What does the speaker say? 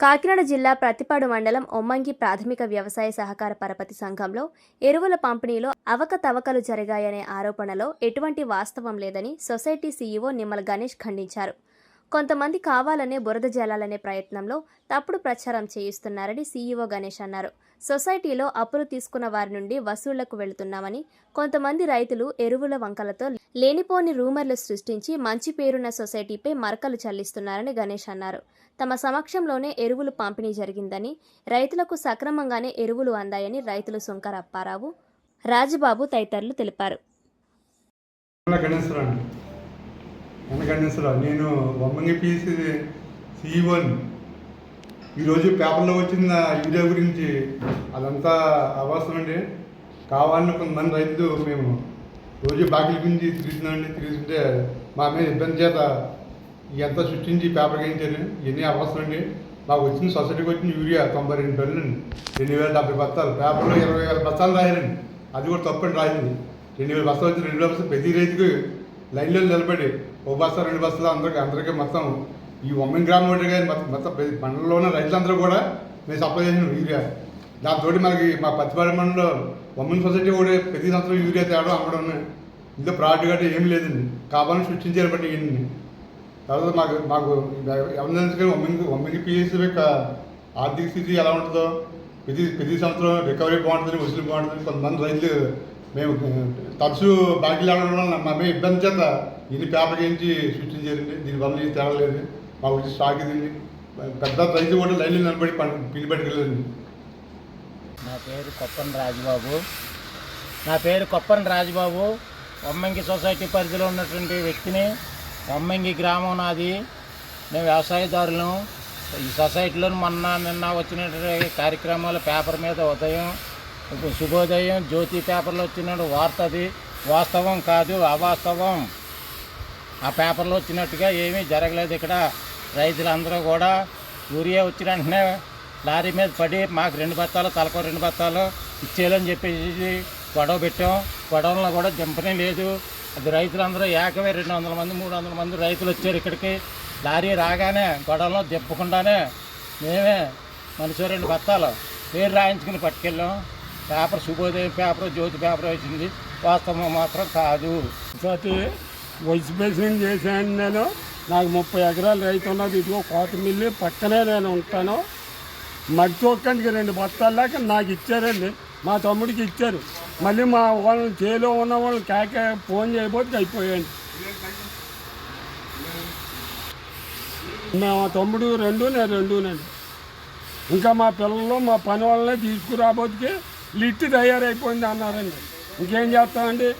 కాకినాడ జిల్లా ప్రతిపాడు మండలం ఒమ్మంగి ప్రాథమిక వ్యవసాయ సహకార పరపతి సంఘంలో ఎరువుల పంపిణీలో అవకతవకలు జరిగాయనే ఆరోపణలో ఎటువంటి వాస్తవం లేదని సొసైటీ సీఈఓ నిమ్మల గణేష్ ఖండించారు. కొంతమంది కావాలనే బురద జలాలనే ప్రయత్నంలో తప్పుడు ప్రచారం చేయిస్తున్నారని సీఈఓ గణేష్ అన్నారు. సొసైటీలో అప్పులు తీసుకున్న వారి నుండి వసూళ్ళకు వెళుతున్నామని కొంతమంది రైతులు ఎరువుల వంకలతో లేనిపోని రూమర్లు సృష్టించి మంచి పేరున్న సొసైటీపై మరకలు చల్లిస్తున్నారని గణేష్ అన్నారు. తమ సమక్షంలోనే ఎరువులు పంపిణీ జరిగిందని రైతులకు సక్రమంగానే ఎరువులు అందాయని రైతులు సుంకర అప్పారావు రాజబాబు తదితరులు తెలిపారు. అన్న నేను బొమ్మంగి పీసీ సీఈఓని ఈరోజు పేపర్లో వచ్చిన వీడియో గురించి అదంతా అవసరం అండి. కావాలని కొంతమంది రైతులు మేము రోజు బాకీల గురించి తిరుగుతున్నామండి తిరుగుతుంటే మా మీద ఇబ్బంది చేత ఇదంతా సృష్టించి పేపర్ వేయించారు ఇవన్నీ అవసరం అండి. మాకు వచ్చిన సొసైటీకి వచ్చిన యూరియా తొంభై రెండు టన్నులండి రెండు వేల డెబ్బై బస్తాలు. పేపర్లో ఇరవై వేల బస్తాలు రాయాలండి. అది కూడా తప్పని రాయింది రెండు వేల బస్తాలు వచ్చి రెండు వేల బస్తాలు ప్రతి రైతుకి లైన్లో నిలబడి ఓ బస్తా రెండు బస్సులు అందరికీ అందరికీ మొత్తం ఈ ఒమ్మిన్ గ్రామం ఒకటి కానీ మొత్తం మొత్తం ప్రతి మండలంలో ఉన్న రైతులందరూ కూడా మేము సప్లై చేసిన యూరియా. దాంతో మనకి మా పత్తిపాడు మండలంలో ఒమ్మిన్ సొసైటీ కూడా ప్రతి సంవత్సరం యూరియా తేవడం అమ్మడం ఇందులో ప్రాడక్ట్ గట్రా ఏం లేదండి. కావాలని సృష్టించారు బట్టి ఇవన్నీ. తర్వాత మాకు మాకు ఎమర్జెన్సీగా ఒమ్మింగ్ ఒమ్మింగి పిఎస్సీ యొక్క ఆర్థిక స్థితి ఎలా ఉంటుందో ప్రతి ప్రతి సంవత్సరం రికవరీ బాగుంటుంది వసూలు బాగుంటుంది కొంతమంది రైతులు మేము తరచూ బ్యాంకులు వెళ్ళడం వల్ల మేము ఇబ్బంది చేత ఇది పేపర్ వేయించి చేయండి దీనివల్ల ఇది తేడలేదు మా గురించి స్టాక్ ఇది పెద్ద రైతు కూడా లైన్లు నిలబడి పంట నా పేరు కొప్పన్ రాజుబాబు. నా పేరు కొప్పన్ రాజుబాబు. వమ్మంగి సొసైటీ పరిధిలో ఉన్నటువంటి వ్యక్తిని. వమ్మంగి గ్రామం నాది. మేము వ్యవసాయదారులను ఈ సొసైటీలో మొన్న నిన్న వచ్చినటువంటి కార్యక్రమాలు పేపర్ మీద ఉదయం ఇప్పుడు శుభోదయం జ్యోతి పేపర్లో వచ్చిన వార్తది. వాస్తవం కాదు అవాస్తవం. ఆ పేపర్లో వచ్చినట్టుగా ఏమీ జరగలేదు ఇక్కడ. రైతులందరూ కూడా యూరియా వచ్చిన వెంటనే లారీ మీద పడి మాకు రెండు బత్తాలు తలకో రెండు బత్తాలు ఇచ్చేయాలని చెప్పేసి గొడవ పెట్టాం. గొడవలో కూడా దింపనే లేదు. అది రైతులందరూ ఏకమే రెండు వందల మంది మూడు వందల మంది రైతులు వచ్చారు ఇక్కడికి. లారీ రాగానే గొడవలో దింపకుండానే మేమే మనిషి రెండు బత్తాలు పేరు రాయించుకుని పట్టుకెళ్ళాం. Paper Shubhodayam paper Jyothi paper వచ్చింది. వాస్తవం మాత్రం కాదు. తోటి వయసు బేసింగ్ చేశాను నేను. నాకు ముప్పై ఎకరాలు రైతు ఉన్నది. ఇదిగో కోత మిల్లి పక్కనే నేను ఉంటాను. మట్టి రెండు బస్తాలు దాకా నాకు ఇచ్చారండి. మా తమ్ముడికి ఇచ్చారు. మళ్ళీ మా వాళ్ళని చేలో ఉన్న వాళ్ళు కాక ఫోన్ చేయబోతే అయిపోయాను మా తమ్ముడు రెండు నేను రెండునండి ఇంకా మా పిల్లలు మా పని వాళ్ళనే తీసుకురాబోతుకి లిట్టు తయారైపోయింది అన్నారండి. ఇంకేం చేస్తామండి?